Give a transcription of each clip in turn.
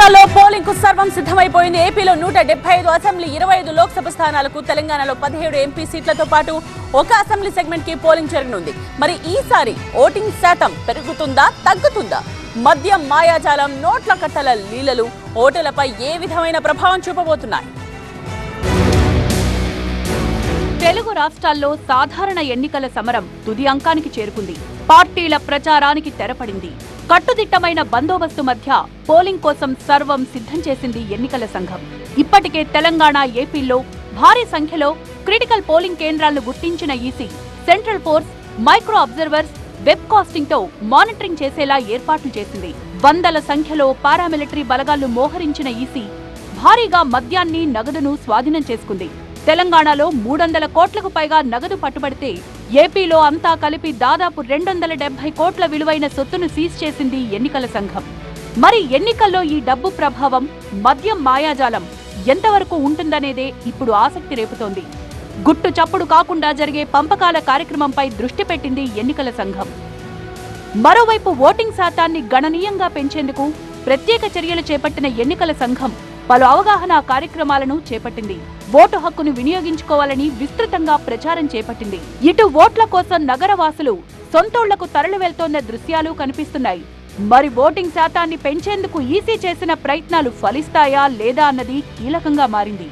రాష్ట్రాల్లో పోలింగ్కు సర్వం సిద్ధమైపోయింది. ఏపీలో నూట డెబ్బై ఐదు అసెంబ్లీ ఇరవై ఐదు లోక్సభ స్థానాలకు తెలంగాణలో పదిహేడు ఎంపీ సీట్లతో పాటు ఒక అసెంబ్లీ సెగ్మెంట్కి పోలింగ్ జరగనుంది. మరి ఈసారి ఓటింగ్ శాతం పెరుగుతుందా తగ్గుతుందా? మద్యం మాయాజాలం నోట్ల కట్టల లీలలు ఓటర్లపై ఏ విధమైన ప్రభావం చూపబోతున్నాయి? తెలుగు రాష్ట్రాల్లో సాధారణ ఎన్నికల సమరం తుది అంకానికి చేరుకుంది. పార్టీల ప్రచారానికి తెరపడింది. కట్టుదిట్టమైన బందోబస్తు మధ్య పోలింగ్ కోసం సర్వం సిద్ధం చేసింది ఎన్నికల సంఘం. ఇప్పటికే తెలంగాణ ఏపీలో భారీ సంఖ్యలో క్రిటికల్ పోలింగ్ కేంద్రాలను గుర్తించిన EC central force micro observers web కాస్టింగ్తో monitoring చేసేలా ఏర్పాట్లు చేసింది. వందల సంఖ్యలో పారామిలిటరీ బలగాలు మోహరించిన ఈసీ భారీగా మద్యాన్ని నగదును స్వాధీనం చేసుకుంది. తెలంగాణలో మూడొందల కోట్లకు పైగా నగదు పట్టుబడితే ఏపీలో అంతా కలిపి దాదాపు రెండొందల డెబ్బై కోట్ల విలువైన సొత్తును సీజ్ చేసింది ఎన్నికల సంఘం. మరి ఎన్నికల్లో ఈ డబ్బు ప్రభావం మద్యం మాయాజాలం ఎంతవరకు ఉంటుందనేదే ఇప్పుడు ఆసక్తి రేపుతోంది. గుట్టు చప్పుడు కాకుండా జరిగే పంపకాల కార్యక్రమంపై దృష్టి పెట్టింది ఎన్నికల సంఘం. మరోవైపు ఓటింగ్ శాతాన్ని గణనీయంగా పెంచేందుకు ప్రత్యేక చర్యలు చేపట్టిన ఎన్నికల సంఘం పలు అవగాహన కార్యక్రమాలను చేపట్టింది. ఓటు హక్కును వినియోగించుకోవాలని విస్తృతంగా ప్రచారం చేపట్టింది. ఇటు ఓట్ల కోసం నగరవాసులు సొంతోళ్ళకు తరలి వెళ్తోన్న దృశ్యాలు కనిపిస్తున్నాయి. మరి ఓటింగ్ శాతాన్ని పెంచేందుకు ఈసీ చేసిన ప్రయత్నాలు ఫలిస్తాయా లేదా అన్నది కీలకంగా మారింది.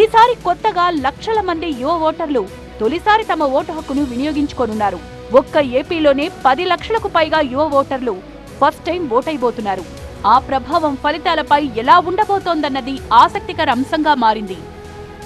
ఈసారి కొత్తగా లక్షల మంది యువ ఓటర్లు తొలిసారి తమ ఓటు హక్కును వినియోగించుకోనున్నారు. ఒక్క ఏపీలోనే పది లక్షలకు పైగా యువ ఓటర్లు ఫస్ట్ టైం ఓటైపోతున్నారు. ఆ ప్రభావం ఫలితాలపై ఎలా ఉండబోతోందన్నది ఆసక్తికర అంశంగా మారింది.